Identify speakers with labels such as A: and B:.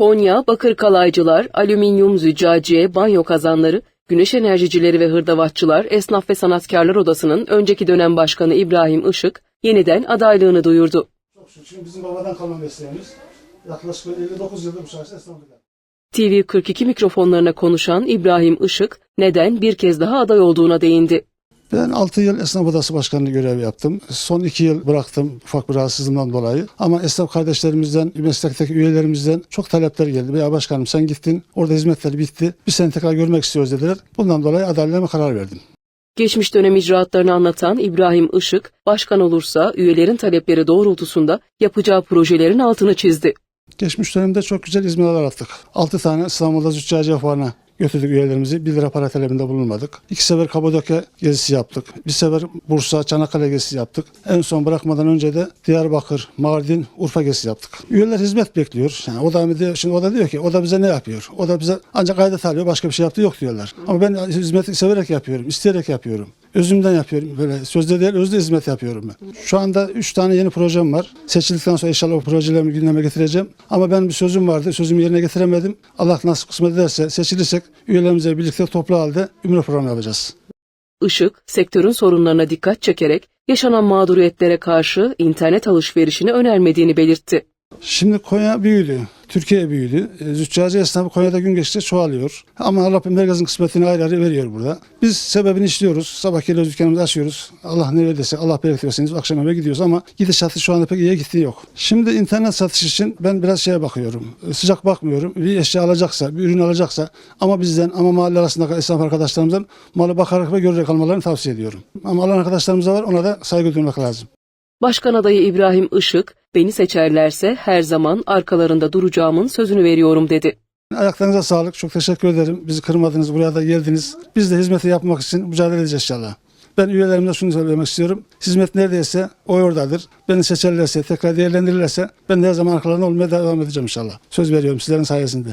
A: Konya, bakır kalaycılar, alüminyum züccaciye, banyo kazanları, güneş enerjicileri ve hırdavatçılar Esnaf ve Sanatkarlar Odası'nın önceki dönem başkanı İbrahim Işık yeniden adaylığını duyurdu.
B: Çok şükür. Çünkü bizim babadan kalma mesleğimiz. Yaklaşık 59 yıldır bu şahsı esnaflık yaptık.
A: TV 42 mikrofonlarına konuşan İbrahim Işık neden bir kez daha aday olduğuna değindi.
B: Ben 6 yıl esnaf odası başkanlığı görevi yaptım. Son 2 yıl bıraktım ufak bir rahatsızlığımdan dolayı. Ama esnaf kardeşlerimizden, meslekteki üyelerimizden çok talepler geldi. Ya başkanım sen gittin, orada hizmetler bitti. Biz seni tekrar görmek istiyoruz dediler. Bundan dolayı adaylığıma karar verdim.
A: Geçmiş dönem icraatlarını anlatan İbrahim Işık, başkan olursa üyelerin talepleri doğrultusunda yapacağı projelerin altını çizdi.
B: Geçmiş dönemde çok güzel hizmetler attık. 6 tane İstanbul'da Züccaciye Fuarı'na götürdük üyelerimizi. 1 lira para talebinde bulunmadık. İki sefer Kapadokya gezisi yaptık. Bir sefer Bursa, Çanakkale gezisi yaptık. En son bırakmadan önce de Diyarbakır, Mardin, Urfa gezisi yaptık. Üyeler hizmet bekliyor. Yani o da diyor, şimdi o da diyor ki o da bize ne yapıyor? O da bize ancak aidat alıyor başka bir şey yaptığı yok diyorlar. Ama ben hizmeti severek yapıyorum, isteyerek yapıyorum. Özümden yapıyorum. Böyle sözde değil, özde hizmet yapıyorum ben. Şu anda 3 tane yeni projem var. Seçildikten sonra inşallah o projelerimi gündeme getireceğim. Ama benim bir sözüm vardı. Sözümü yerine getiremedim. Allah nasip kısmet ederse seçilirsek üyelerimizle birlikte toplu halde ümre programı yapacağız.
A: Işık, sektörün sorunlarına dikkat çekerek yaşanan mağduriyetlere karşı internet alışverişini önermediğini belirtti.
B: Şimdi Konya büyüdü. Türkiye büyüdü. E, Züccaciye esnafı Konya'da gün geçtikçe çoğalıyor. Ama Allah herkesin kısmetini ayrı ayrı veriyor burada. Biz sebebini işliyoruz. Sabah geliyoruz dükkanımızı açıyoruz. Allah ne verirse Allah bereket versin. Akşam eve gidiyoruz ama gidişatı şu anda pek iyiye gittiği yok. Şimdi internet satış için ben biraz şeye bakıyorum. E, Sıcak bakmıyorum. Bir eşya alacaksa, bir ürün alacaksa ama bizden ama mahalle arasındaki esnaf arkadaşlarımızdan malı bakarak ve görerek almalarını tavsiye ediyorum. Ama alan arkadaşlarımız da var ona da saygı duymak lazım.
A: Başkan adayı İbrahim Işık, beni seçerlerse her zaman arkalarında duracağımın sözünü veriyorum dedi.
B: Ayaklarınıza sağlık. Çok teşekkür ederim. Bizi kırmadınız. Buraya da geldiniz. Biz de hizmeti yapmak için mücadele edeceğiz inşallah. Ben üyelerime şunu söylemek istiyorum. Hizmet neredeyse o oradadır. Beni seçerlerse, tekrar değerlendirirlerse ben de her zaman arkalarında olmaya devam edeceğim inşallah. Söz veriyorum sizlerin sayesinde.